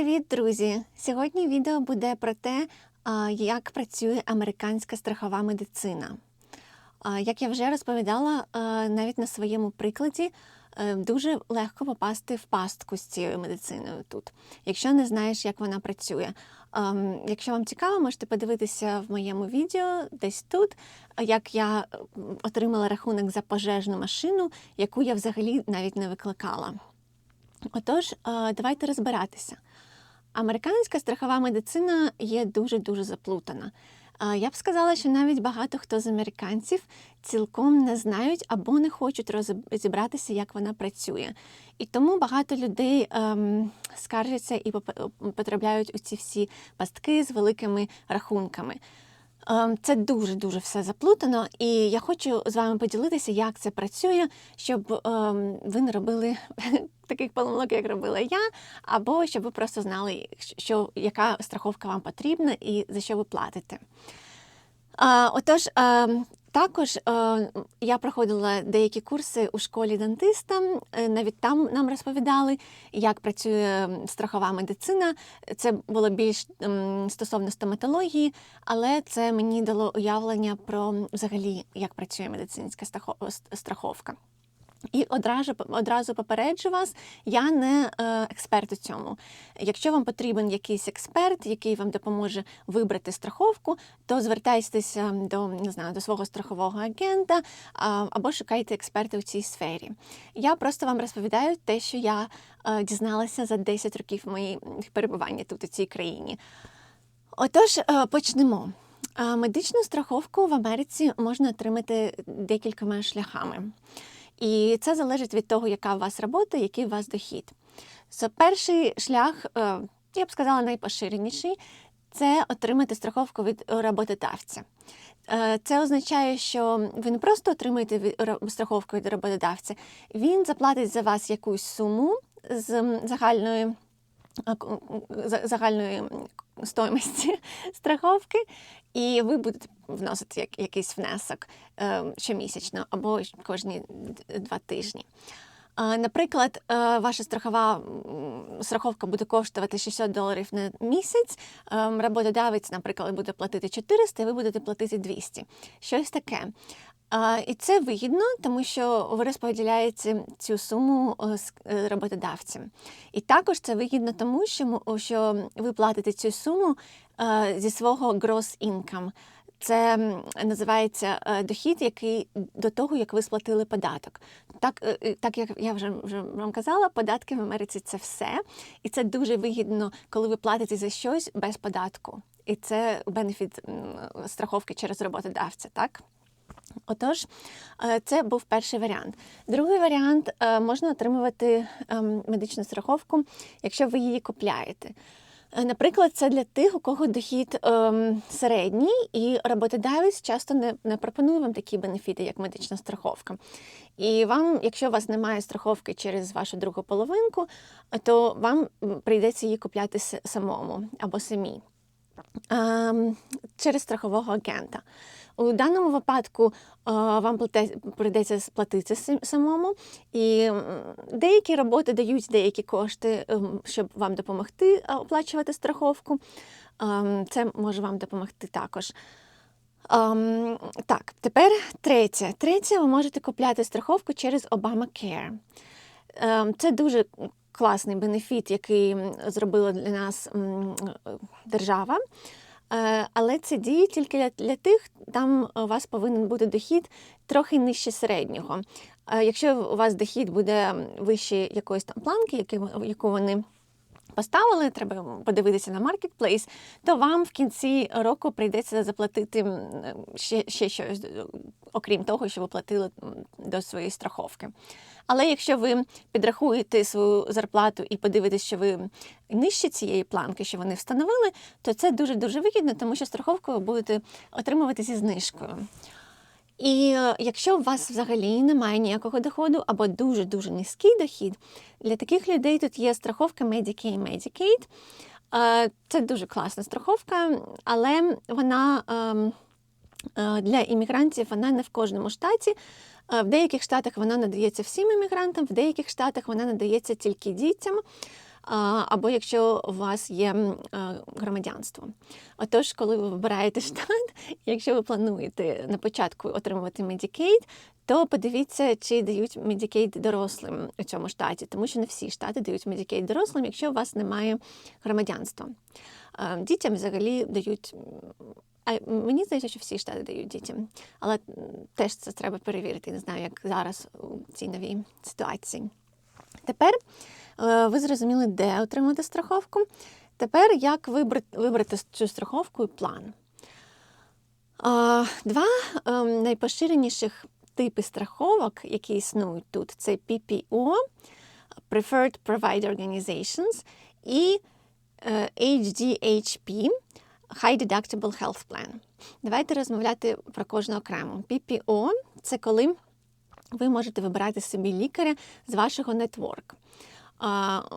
Привіт, друзі! Сьогодні відео буде про те, як працює американська страхова медицина. Як я вже розповідала, навіть на своєму прикладі е, дуже легко попасти в пастку з цією медициною тут, якщо не знаєш, як вона працює. Якщо вам цікаво, можете подивитися в моєму відео десь тут, як я отримала рахунок за пожежну машину, яку я взагалі навіть не викликала. Отож, давайте розбиратися. Американська страхова медицина є дуже-дуже заплутана. Е, Я б сказала, що навіть багато хто з американців цілком не знають або не хочуть розібратися, як вона працює. І тому багато людей ем, скаржаться і потрапляють у ці всі пастки з великими рахунками. Ем, Це дуже-дуже все заплутано, і я хочу з вами поділитися, як це працює, щоб ем, ви не робили таких помилок, як робила я, або щоб ви просто знали, що, яка страховка вам потрібна і за що ви платите. Отож, е, також е, я проходила деякі курси у школі дантиста. Е, Навіть там нам розповідали, як працює страхова медицина. Це було більш стосовно стоматології, але це мені дало уявлення про взагалі, як працює медицинська страхо- страховка. І одразу одразу попереджу вас, я не е, експерт у цьому. Якщо вам потрібен якийсь експерт, який вам допоможе вибрати страховку, то звертайтеся до не знаю до свого страхового агента або шукайте експерта у цій сфері. Я просто вам розповідаю те, що я е, дізналася за 10 років моєї перебування тут у цій країні. Отож, е, почнемо. Медичну страховку в Америці можна отримати декількома шляхами. І це залежить від того, яка у вас робота, який у вас дохід. So, перший шлях, е, я б сказала, найпоширеніший це отримати страховку від роботодавця. Е, Це означає, що ви не просто отримаєте страховку від роботодавця, він заплатить за вас якусь суму з загальної загальної стоїмості страховки, і ви будете вносити як, якийсь внесок е, щомісячно або кожні два тижні. Наприклад, е, ваша страхова страховка буде коштувати 600 доларів на місяць. е, Роботодавець, наприклад, буде платити 400, і ви будете платити 200. Щось таке. І це вигідно, тому що ви розподіляєте цю суму е, з е, роботодавцем. І також це вигідно тому, що, ви платите цю суму е, зі свого gross income. Це називається дохід, який до того, як ви сплатили податок. Так, так як я вже, вже вам казала, податки в Америці це все. І це дуже вигідно, коли ви платите за щось без податку. І це бенефіт страховки через роботодавця, так? Отож, е, це був перший варіант. Другий варіант е, можна отримувати ем, медичну страховку, якщо ви її купляєте. Е, Наприклад, це для тих, у кого дохід ем, середній, і роботодавець часто не, не пропонує вам такі бенефіти, як медична страховка. І вам, якщо у вас немає страховки через вашу другу половинку, то вам прийдеться її купляти самому або самій через страхового агента. У даному випадку е, вам прийдеться сплатити самому, і деякі роботи дають деякі кошти, ем, щоб вам допомогти е, оплачувати страховку. Ем, Це може вам допомогти також. Ем, так, тепер третє. Третє, ви можете купляти страховку через Obamacare. Ем, Це дуже класний бенефіт, який зробила для нас е, держава. Е, Але це діє тільки для, тих, там у вас повинен бути дохід трохи нижче середнього. Е, Якщо у вас дохід буде вище якоїсь там планки, яку вони поставили, треба подивитися на маркетплейс, то вам в кінці року прийдеться заплатити ще, ще щось, окрім того, що ви платили до своєї страховки. Але якщо ви підрахуєте свою зарплату і подивитесь, що ви нижче цієї планки, що вони встановили, то це дуже-дуже вигідно, тому що страховку ви будете отримувати зі знижкою. І е, якщо у вас взагалі немає ніякого доходу або дуже-дуже низький дохід, для таких людей тут є страховка Medicare і Medicaid. Е, Це дуже класна страховка, але вона ем, е, для іммігрантів вона не в кожному штаті. В деяких штатах вона надається всім іммігрантам, в деяких штатах вона надається тільки дітям. Або якщо у вас є громадянство. Отож, коли ви вибираєте штат, якщо ви плануєте на початку отримувати Medicaid, то подивіться, чи дають Medicaid дорослим у цьому штаті, тому що не всі штати дають Medicaid дорослим, якщо у вас немає громадянства. Дітям взагалі дають. А мені здається, що всі штати дають дітям, але теж це треба перевірити. Не знаю, як зараз у цій новій ситуації. Тепер ви зрозуміли, де отримати страховку. Тепер як вибрати, цю страховку і план. Два ем, найпоширеніших типи страховок, які існують тут, це PPO, Preferred Provider Organizations, і е, HDHP, High Deductible Health Plan. Давайте розмовляти про кожну окремо. PPO – це коли ви можете вибирати собі лікаря з вашого нетворк.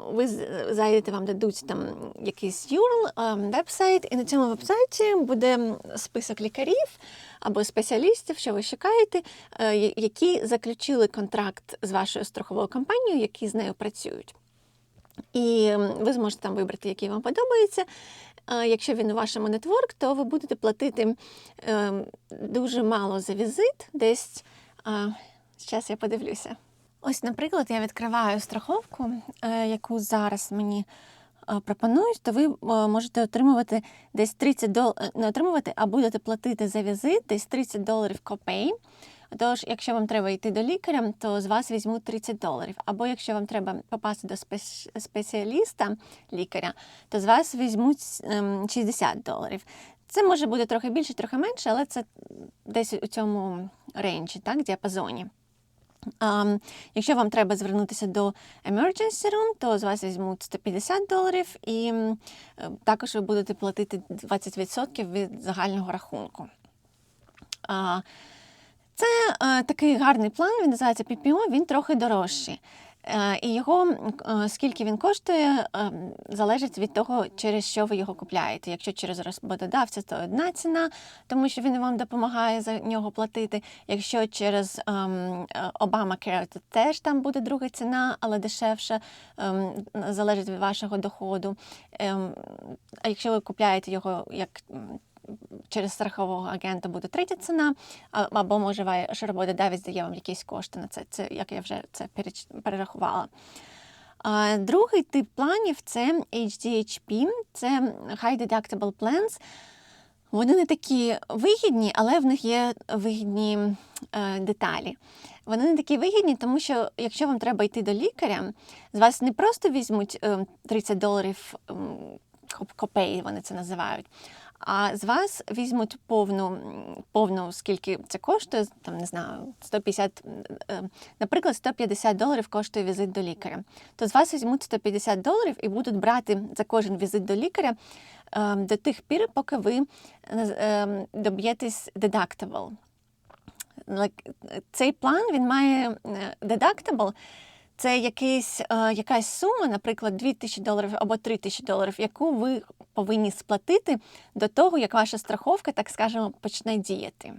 Ви зайдете, вам дадуть там якийсь URL, а, веб-сайт, і на цьому веб-сайті буде список лікарів або спеціалістів, що ви шукаєте, е, які заключили контракт з вашою страховою компанією, які з нею працюють. І ви зможете там вибрати, який вам подобається. Якщо він у вашому нетворк, то ви будете платити е, дуже мало за візит, десь. Зараз я подивлюся. Ось, наприклад, я відкриваю страховку, е, яку зараз мені е, пропонують, то ви е, можете отримувати десь 30 доларів, не отримувати, а будете платити за візит десь 30 доларів копей. Тож, якщо вам треба йти до лікаря, то з вас візьмуть 30 доларів. Або якщо вам треба попасти до спеціаліста лікаря, то з вас візьмуть ем, 60 доларів. Це може бути трохи більше, трохи менше, але це десь у цьому рейнджі, так, діапазоні. А, якщо вам треба звернутися до emergency room, то з вас візьмуть 150 доларів, і е, також ви будете платити 20% від загального рахунку. Uh, це uh, такий гарний план, він називається PPO, він трохи дорожчий. Е, і його, е, скільки він коштує, е, залежить від того, через що ви його купляєте. Якщо через роботодавця, то одна ціна, тому що він вам допомагає за нього платити. Якщо через ем, Obamacare, то теж там буде друга ціна, але дешевше, ем, залежить від вашого доходу. Ем, а якщо ви купляєте його як через страхового агента буде третя ціна, або може ваш роботодавець дає вам якісь кошти на це. Це як я вже це перерахувала. Другий тип планів це HDHP, це High Deductible Plans. Вони не такі вигідні, але в них є вигідні е, деталі. Вони не такі вигідні, тому що якщо вам треба йти до лікаря, з вас не просто візьмуть е, 30 доларів коп- копей, вони це називають. А з вас візьмуть повну, повну, скільки це коштує, там не знаю, 150, е, наприклад, 150 доларів коштує візит до лікаря. То з вас візьмуть 150 доларів і будуть брати за кожен візит до лікаря е, до тих пір, поки ви е, доб'єтесь deductible. Цей план він має е, deductible, це якийсь, е, якась сума, наприклад, 2 тисячі доларів або 3 тисячі доларів, яку ви повинні сплатити до того, як ваша страховка, так скажемо, почне діяти.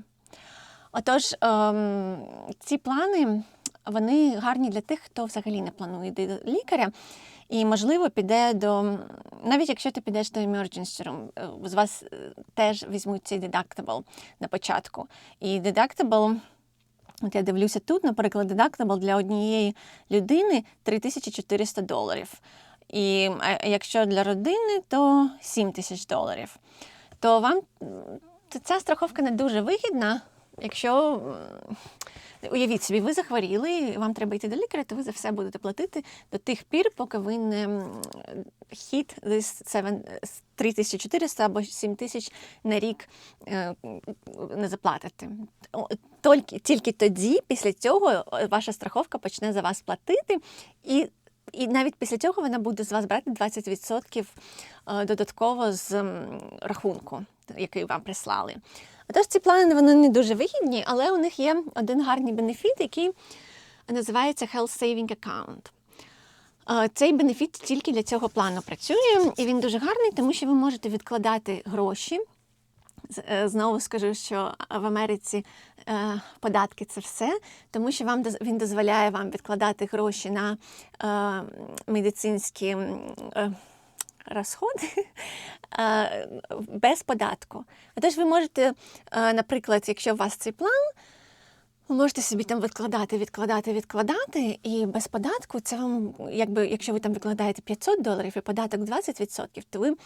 Отож, ем, ці плани вони гарні для тих, хто взагалі не планує йти до лікаря. І, можливо, піде до. Навіть якщо ти підеш до emergency room, е, з вас е, теж візьмуть цей deductible на початку. І deductible, от я дивлюся тут, наприклад, дедактабл для однієї людини 3400 доларів. І якщо для родини, то 7 тисяч доларів. То вам ця страховка не дуже вигідна, якщо. Уявіть собі, ви захворіли, вам треба йти до лікаря, то ви за все будете платити до тих пір, поки ви не хід десь 7 3400 або 7 тисяч на рік е, не заплатите. Тільки, тільки тоді, після цього, е, ваша страховка почне за вас платити, і, і навіть після цього вона буде з вас брати 20% е, додатково з рахунку, який вам прислали. Отож, ці плани вони не дуже вигідні, але у них є один гарний бенефіт, який називається Health Saving Account. Е, Цей бенефіт тільки для цього плану працює, і він дуже гарний, тому що ви можете відкладати гроші е, знову скажу, що в Америці е, податки це все, тому що вам він дозволяє вам відкладати гроші на е, медицинські е, розходи без податку. Отож, ви можете, наприклад, якщо у вас цей план, ви можете собі там відкладати, відкладати, відкладати, і без податку це вам, якби, якщо ви там відкладаєте 500 доларів і податок 20%, то ви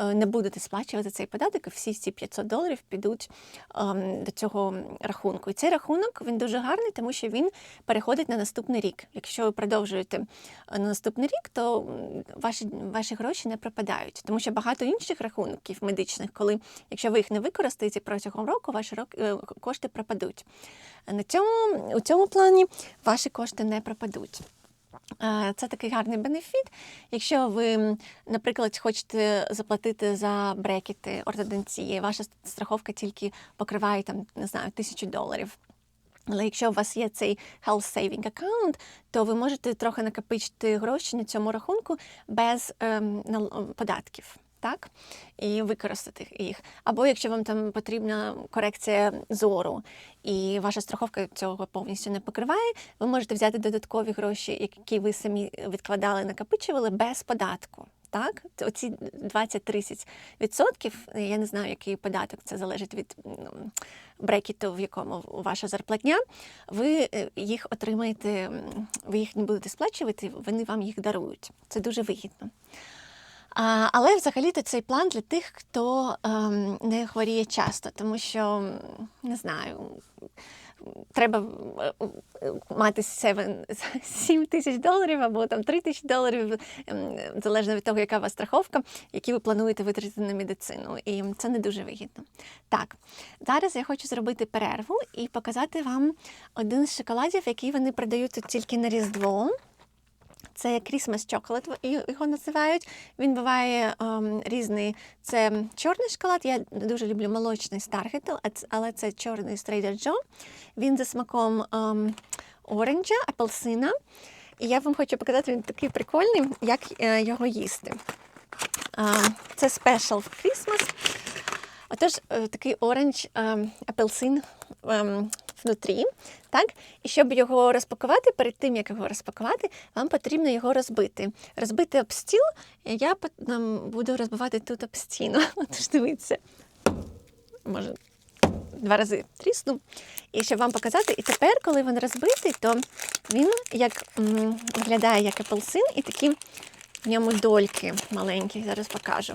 е, не будете сплачувати цей податок, і всі ці 500 доларів підуть ем, до цього рахунку. І цей рахунок він дуже гарний, тому що він переходить на наступний рік. Якщо ви продовжуєте е, на наступний рік, то ваші, ваші гроші не пропадають. Тому що багато інших рахунків медичних, коли якщо ви їх не використаєте протягом року, ваші е, кошти пропадуть. Цьому, у цьому плані ваші кошти не пропадуть. Е, Це такий гарний бенефіт. Якщо ви, наприклад, хочете заплатити за брекети ортодонції, ваша страховка тільки покриває там, не знаю, тисячу доларів. Але якщо у вас є цей health saving account, то ви можете трохи накопичити гроші на цьому рахунку без ем, податків. Так, і використати їх. Або якщо вам там потрібна корекція зору, і ваша страховка цього повністю не покриває, ви можете взяти додаткові гроші, які ви самі відкладали, накопичували без податку. Так, оці 20-30 відсотків, я не знаю, який податок, це залежить від м, брекету, в якому ваша зарплатня, ви е, їх отримаєте, ви їх не будете сплачувати, вони вам їх дарують. Це дуже вигідно. А, але взагалі-то цей план для тих, хто ем, не хворіє часто, тому що не знаю. Треба е, мати 7, 7 тисяч доларів або там 3 тисячі доларів, ем, залежно від того, яка у вас страховка, які ви плануєте витратити на медицину. І це не дуже вигідно. Так, зараз я хочу зробити перерву і показати вам один з шоколадів, який вони продають тут тільки на Різдво. Це Christmas Chocolate, його називають. Він буває ем, різний. Це чорний шоколад. Я дуже люблю молочний ц- але це чорний Trader Joe. Він за смаком ем, оранжа, апельсина. І я вам хочу показати, він такий прикольний, як е, його їсти. Ем, це Special Christmas. Отож, е, такий оранж ем, апельсин ем, внутрі. Так? І щоб його розпакувати, перед тим як його розпакувати, вам потрібно його розбити. Розбити об стіл, я буду розбивати тут об стіну. Отож, дивіться. Може, два рази трісну. І щоб вам показати, і тепер, коли він розбитий, то він як м, виглядає як апельсин, і такі в ньому дольки маленькі. Зараз покажу.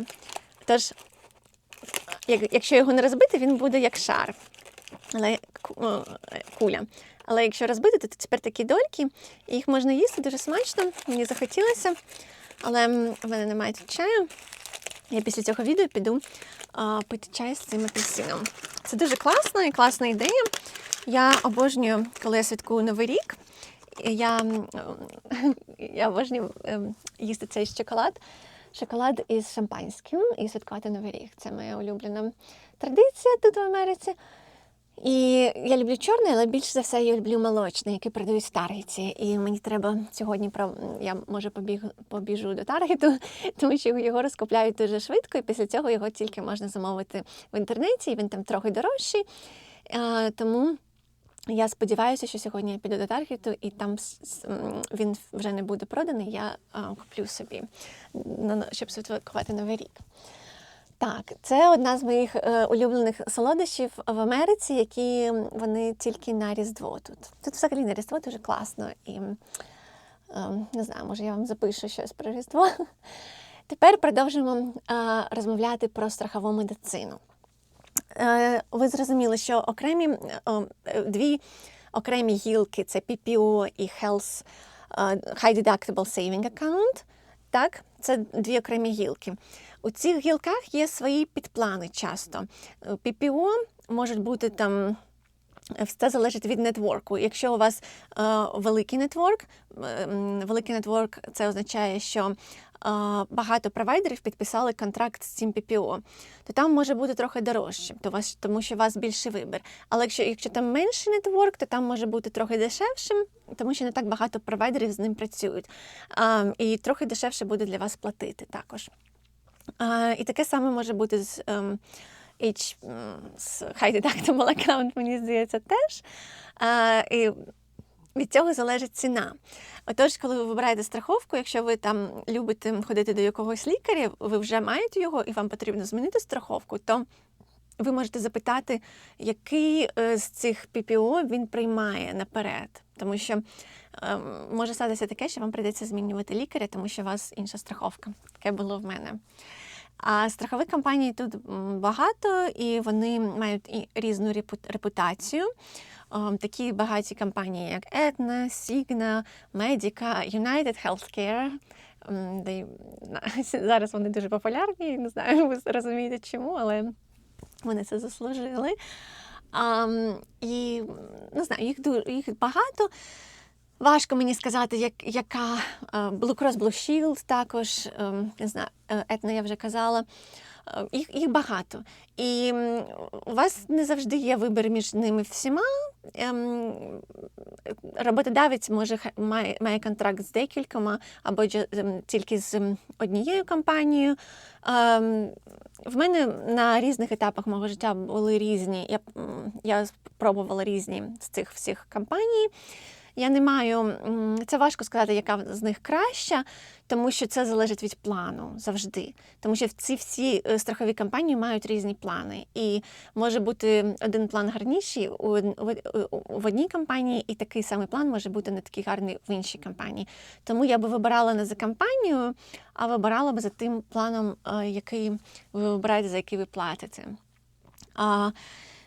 Тож, як, якщо його не розбити, він буде як шар, але е, куля. Але якщо розбити, то тепер такі дольки, і їх можна їсти дуже смачно. Мені захотілося, але в мене немає тут чаю. Я після цього відео піду а, пити чай з цим апельсином. Це дуже класно і класна ідея. Я обожнюю, коли я святкую Новий рік. Я, я обожнюю ем, їсти цей шоколад. Шоколад із шампанським і святкувати Новий рік. Це моя улюблена традиція тут в Америці. І я люблю чорний, але більше за все я люблю молочний, який продають в Таргеті. І мені треба сьогодні про я може побіг побіжу до Таргету, тому що його розкупляють дуже швидко, і після цього його тільки можна замовити в інтернеті. і Він там трохи дорожчий. А, тому я сподіваюся, що сьогодні я піду до Таргету, і там він вже не буде проданий. Я куплю собі, на- щоб святкувати Новий рік. Так, це одна з моїх е, улюблених солодощів в Америці, які вони тільки на Різдво тут. Тут взагалі на Різдво дуже класно. І е, не знаю, може я вам запишу щось про Різдво. Тепер продовжимо е, розмовляти про страхову медицину. Ви зрозуміли, що окремі дві окремі гілки це PPO і Health High Deductible Saving Account. Так, це дві окремі гілки. У цих гілках є свої підплани часто. Е, PPO можуть бути там. е, Це залежить від нетворку. Якщо у вас е, великий нетворк, е, великий нетворк це означає, що е, багато провайдерів підписали контракт з цим PPO, то там може бути трохи дорожче, то вас, тому що у вас більший вибір. Але якщо, якщо там менший нетворк, то там може бути трохи дешевшим, тому що не так багато провайдерів з ним працюють. А, і трохи дешевше буде для вас платити також. А, і таке саме може бути з ем, H, з High Deductible Account, мені здається, теж. А, і від цього залежить ціна. Отож, коли ви вибираєте страховку, якщо ви там любите ходити до якогось лікаря, ви вже маєте його і вам потрібно змінити страховку, то ви можете запитати, який е, з цих ППО він приймає наперед. Тому що е, може статися таке, що вам прийдеться змінювати лікаря, тому що у вас інша страховка. Таке було в мене. А страхових компаній тут багато, і вони мають і різну репу- репутацію. Ем, Такі багаті компанії, як Aetna, Cigna, Medica, United Healthcare. Ем, Зараз вони дуже популярні, не знаю, ви розумієте чому, але вони це заслужили. А, і не знаю, їх їх багато. Важко мені сказати, як, яка е, Blue Cross Blue Shield також, ем, не знаю, етно Етна я вже казала. Е, Їх, їх багато. І у вас не завжди є вибір між ними всіма. Ем, Роботодавець може має, має контракт з декількома або ем, тільки з ем, однією компанією. В мене на різних етапах мого життя були різні. Я, я спробувала різні з цих всіх компаній. Я не маю, це важко сказати, яка з них краща, тому що це залежить від плану завжди. Тому що ці всі е, страхові компанії мають різні плани. І може бути один план гарніший у- в одній компанії, і такий самий план може бути не такий гарний в іншій компанії. Тому я би вибирала не за компанію, а вибирала би за тим планом, е, який ви вибираєте, за який ви платите.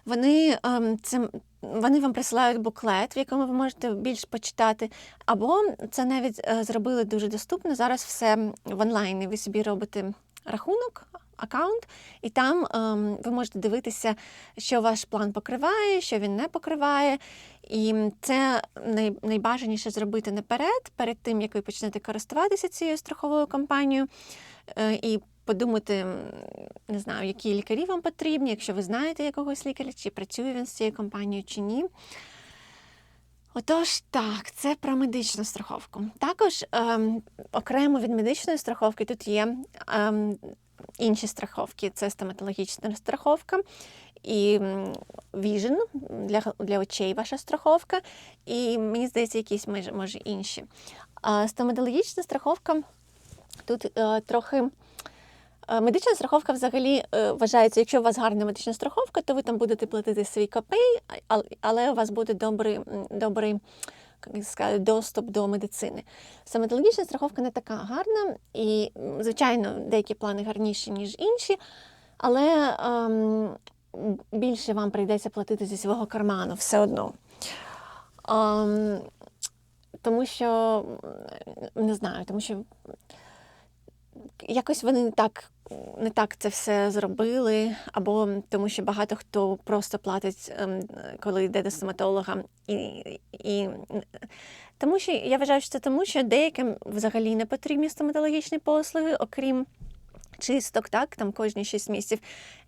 Вони, ем, це, вони вам присилають буклет, в якому ви можете більш почитати. Або це навіть е, зробили дуже доступно. Зараз все в онлайні. Ви собі робите рахунок, аккаунт, і там ем, ви можете дивитися, що ваш план покриває, що він не покриває. І це най, найбажаніше зробити наперед, перед тим як ви почнете користуватися цією страховою компанією. Е, і подумати, не знаю, які лікарі вам потрібні, якщо ви знаєте якогось лікаря, чи працює він з цією компанією, чи ні. Отож, так, це про медичну страховку. Також ем, окремо від медичної страховки тут є ем, інші страховки. Це стоматологічна страховка і Vision для, для очей ваша страховка, і мені здається, якісь може, інші. А стоматологічна страховка тут е, трохи. Е, Медична страховка взагалі е, вважається, якщо у вас гарна медична страховка, то ви там будете платити свій копей, але у вас буде добрий, добрий сказати, доступ до медицини. Стоматологічна страховка не така гарна, і, звичайно, деякі плани гарніші, ніж інші, але ем, більше вам прийдеться платити зі свого карману все одно. Ем, тому що не знаю, тому що якось вони не так, не так це все зробили, або тому що багато хто просто платить, ем, коли йде до стоматолога. І, і, тому що я вважаю, що це тому, що деяким взагалі не потрібні стоматологічні послуги, окрім чисток, так, там кожні 6 місяців.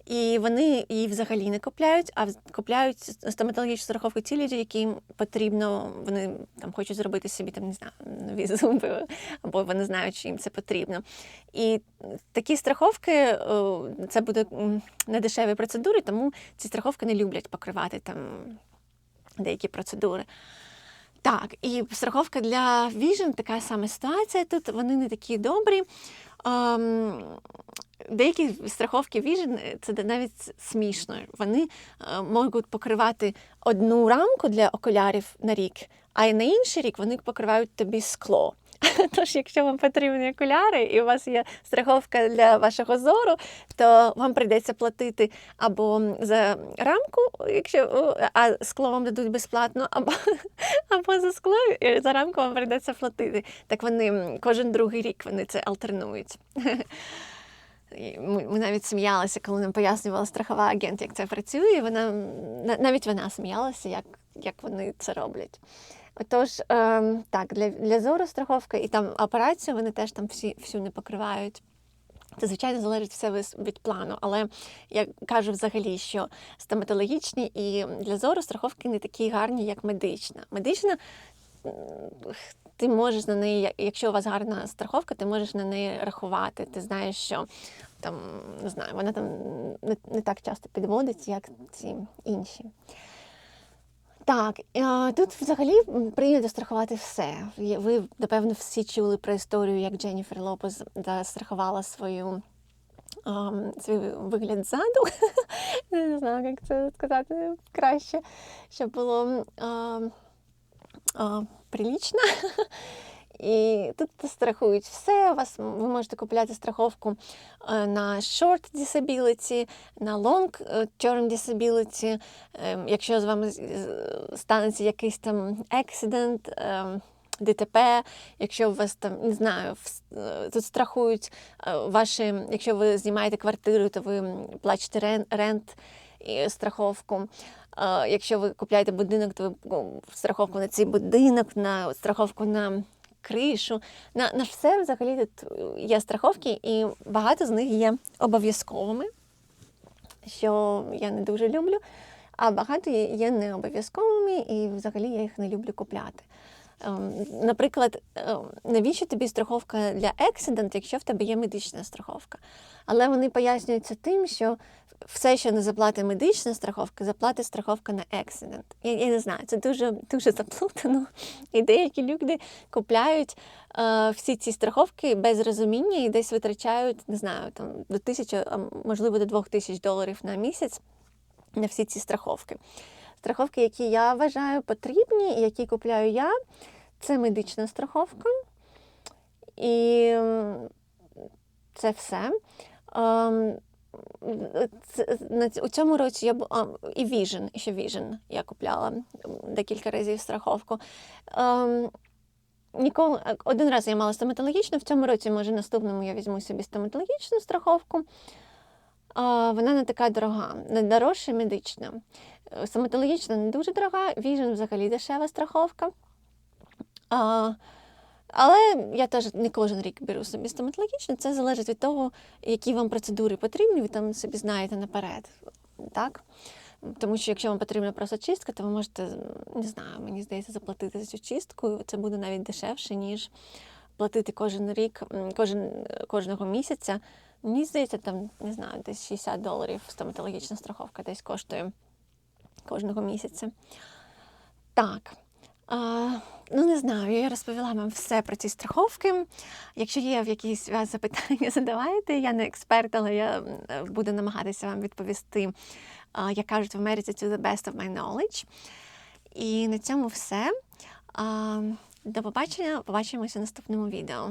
І вони її взагалі не купляють, а купляють стоматологічну страховку ті люди, яким потрібно, вони там хочуть зробити собі там, не знаю, нові зуби, або вони знають, що їм це потрібно. І такі страховки це буде м, недешеві процедури, тому ці страховки не люблять покривати там деякі процедури. Так, і страховка для Vision така сама ситуація. Тут вони не такі добрі. Деякі страховки Vision – це навіть смішно. Вони е, можуть покривати одну рамку для окулярів на рік, а й на інший рік вони покривають тобі скло. Тож, якщо вам потрібні окуляри і у вас є страховка для вашого зору, то вам прийдеться платити або за рамку, якщо а скло вам дадуть безплатно, або, або за скло і за рамку вам прийдеться платити. Так вони кожен другий рік вони це альтернують. Ми, навіть сміялися, коли нам пояснювала страхова агент, як це працює. Вона навіть вона сміялася, як, як вони це роблять. Отож, ем, так, для, для зору страховка і там операцію вони теж там всі, всю не покривають. Це, звичайно, залежить все від плану, але я кажу взагалі, що стоматологічні і для зору страховки не такі гарні, як медична. Медична ти можеш на неї, якщо у вас гарна страховка, ти можеш на неї рахувати. Ти знаєш, що там, не знаю, вона там не, не так часто підводить, як ці інші. Так, е, тут взагалі прийнято страхувати все. Ви, напевно, всі чули про історію, як Дженніфер Лопес застрахувала свою, свій вигляд ззаду. Не знаю, як це сказати краще, щоб було прилічно. І тут страхують все. Вас ви можете купляти страховку е, на short disability, на long е, disability. Е, Якщо з вами станеться якийсь там accident, е, ДТП, якщо у вас там не знаю, е, тут страхують ваші, якщо ви знімаєте квартиру, то ви плачете рен- рент і страховку. Якщо ви купляєте будинок, то ви ну, страховку на цей будинок, на страховку на кришу. На, на все взагалі тут є страховки, і багато з них є обов'язковими, що я не дуже люблю. А багато є, є не обов'язковими, і взагалі я їх не люблю купляти. Ем, Наприклад, ем, навіщо тобі страховка для accident, якщо в тебе є медична страховка? Але вони пояснюються тим, що все, що не заплатить медична страховка, заплатить страховка на accident. Я, я не знаю, це дуже, дуже заплутано. І деякі люди купляють е, всі ці страховки без розуміння і десь витрачають, не знаю, там до тисячі, можливо, до двох тисяч доларів на місяць на всі ці страховки. Страховки, які я вважаю потрібні, і які купляю я, це медична страховка. І це все. У цьому році я а, і Vision, ще Vision я купляла декілька разів страховку. Ем, Ніколи один раз я мала стоматологічну, в цьому році, може, наступному я візьму собі стоматологічну страховку. А, Вона не така дорога, не дорожча медична. Е, Стоматологічна не дуже дорога, Vision взагалі дешева страховка. А, але я теж не кожен рік беру собі стоматологічну. Це залежить від того, які вам процедури потрібні, ви там собі знаєте наперед. Так? Тому що якщо вам потрібна просто чистка, то ви можете, не знаю, мені здається, заплатити за цю чистку. Це буде навіть дешевше, ніж платити кожен рік, кожен, кожного місяця. Мені здається, там, не знаю, десь 60 доларів стоматологічна страховка десь коштує кожного місяця. Так. А, ну, не знаю, я розповіла вам все про ці страховки. Якщо є в якісь вас запитання, задавайте. Я не експерт, але я буду намагатися вам відповісти, як кажуть в Америці, to the best of my knowledge. І на цьому все. До побачення. Побачимося в наступному відео.